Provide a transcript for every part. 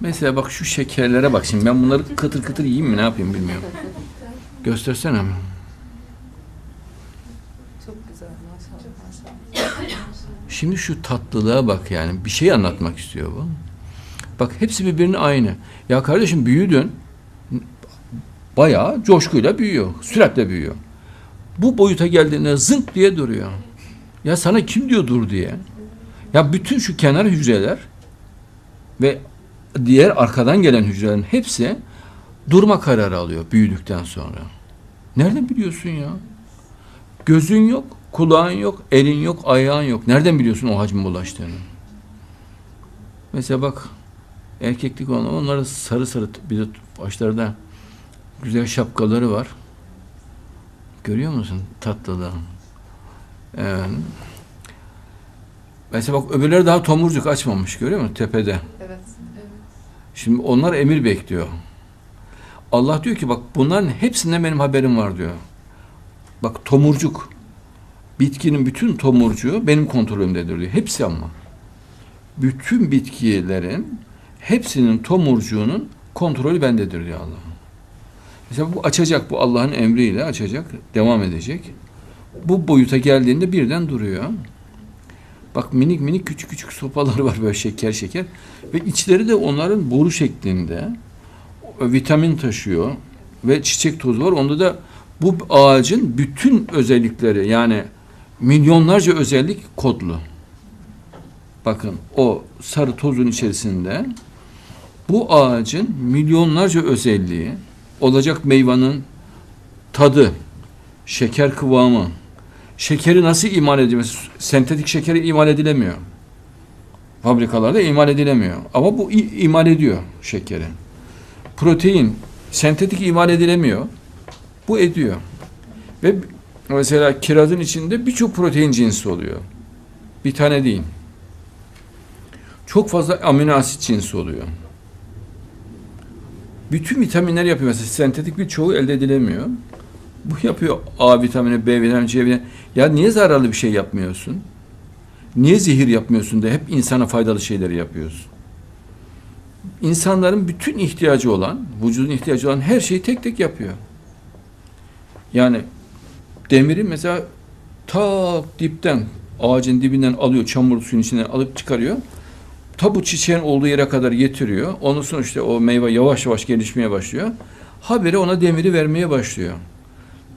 Mesela bak şu şekerlere bak şimdi ben bunları kıtır kıtır yiyeyim mi ne yapayım bilmiyorum. Göstersene. Çok güzel maşallah. Şimdi şu tatlılığa bak yani bir şey anlatmak istiyor bu. Bak hepsi birbirinin aynı. Ya kardeşim büyüdün. Bayağı coşkuyla büyüyor. Süratle büyüyor. Bu boyuta geldiğinde zınk diye duruyor. Ya sana kim diyor dur diye? Ya bütün şu kenar hücreler ve diğer arkadan gelen hücrelerin hepsi durma kararı alıyor büyüdükten sonra. Nereden biliyorsun ya? Gözün yok, kulağın yok, elin yok, ayağın yok. Nereden biliyorsun o hacmin ulaştığını? Mesela bak erkeklik olan onlara sarı sarı bir de başlarda güzel şapkaları var. Görüyor musun tatlılığı? Evet. Mesela bak öbürleri daha tomurcuk açmamış görüyor musun tepede? Şimdi onlar emir bekliyor. Allah diyor ki bak bunların hepsinden benim haberim var diyor. Bak tomurcuk. Bitkinin bütün tomurcuğu benim kontrolümdedir diyor. Hepsi ama. Bütün bitkilerin hepsinin tomurcuğunun kontrolü bendedir diyor Allah. Mesela bu açacak bu Allah'ın emriyle açacak, devam edecek. Bu boyuta geldiğinde birden duruyor. Bak minik minik küçük küçük sopalar var böyle şeker şeker. Ve içleri de onların boru şeklinde vitamin taşıyor ve çiçek tozu var. Onda da bu ağacın bütün özellikleri yani milyonlarca özellik kodlu. Bakın o sarı tozun içerisinde bu ağacın milyonlarca özelliği olacak meyvanın tadı, şeker kıvamı, şekeri nasıl imal ediyor? Mesela Sentetik şekeri imal edilemiyor. Fabrikalarda imal edilemiyor. Ama bu imal ediyor şekeri. Protein sentetik imal edilemiyor. Bu ediyor. Ve mesela kirazın içinde birçok protein cinsi oluyor. Bir tane değil. Çok fazla amino asit cinsi oluyor. Bütün vitaminler yapıyor. Mesela sentetik birçoğu elde edilemiyor. Bu yapıyor A vitamini, B vitamini, C vitamini. Ya niye zararlı bir şey yapmıyorsun? Niye zehir yapmıyorsun da hep insana faydalı şeyleri yapıyorsun? İnsanların bütün ihtiyacı olan, vücudun ihtiyacı olan her şeyi tek tek yapıyor. Yani demiri mesela ta dipten, ağacın dibinden alıyor, çamur suyun içinden alıp çıkarıyor. Ta bu çiçeğin olduğu yere kadar getiriyor. Ondan sonra işte o meyve yavaş yavaş gelişmeye başlıyor. Haberi ona demiri vermeye başlıyor.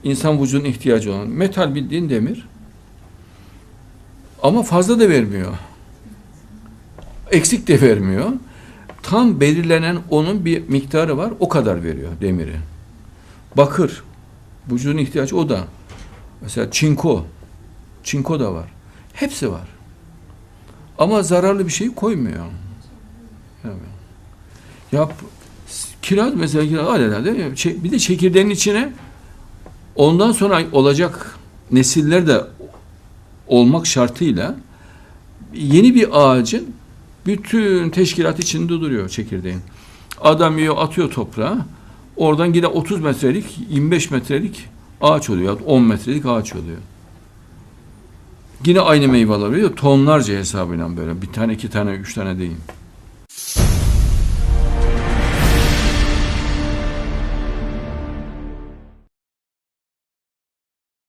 İnsan vücudunun ihtiyacı olan. Metal bildiğin demir. Ama fazla da vermiyor. Eksik de vermiyor. Tam belirlenen onun bir miktarı var. O kadar veriyor demiri. Bakır. Vücudun ihtiyacı o da. Mesela çinko. Çinko da var. Hepsi var. Ama zararlı bir şey koymuyor. Yani. Ya p- kiraz mesela kiraz alelade bir de çekirdeğin içine ondan sonra olacak nesiller de olmak şartıyla yeni bir ağacın bütün teşkilat içinde duruyor çekirdeğin. Adam yiyor atıyor toprağa. Oradan yine 30 metrelik 25 metrelik ağaç oluyor. 10 metrelik ağaç oluyor. Yine aynı meyveler veriyor. Tonlarca hesabıyla böyle. Bir tane, iki tane, üç tane değil.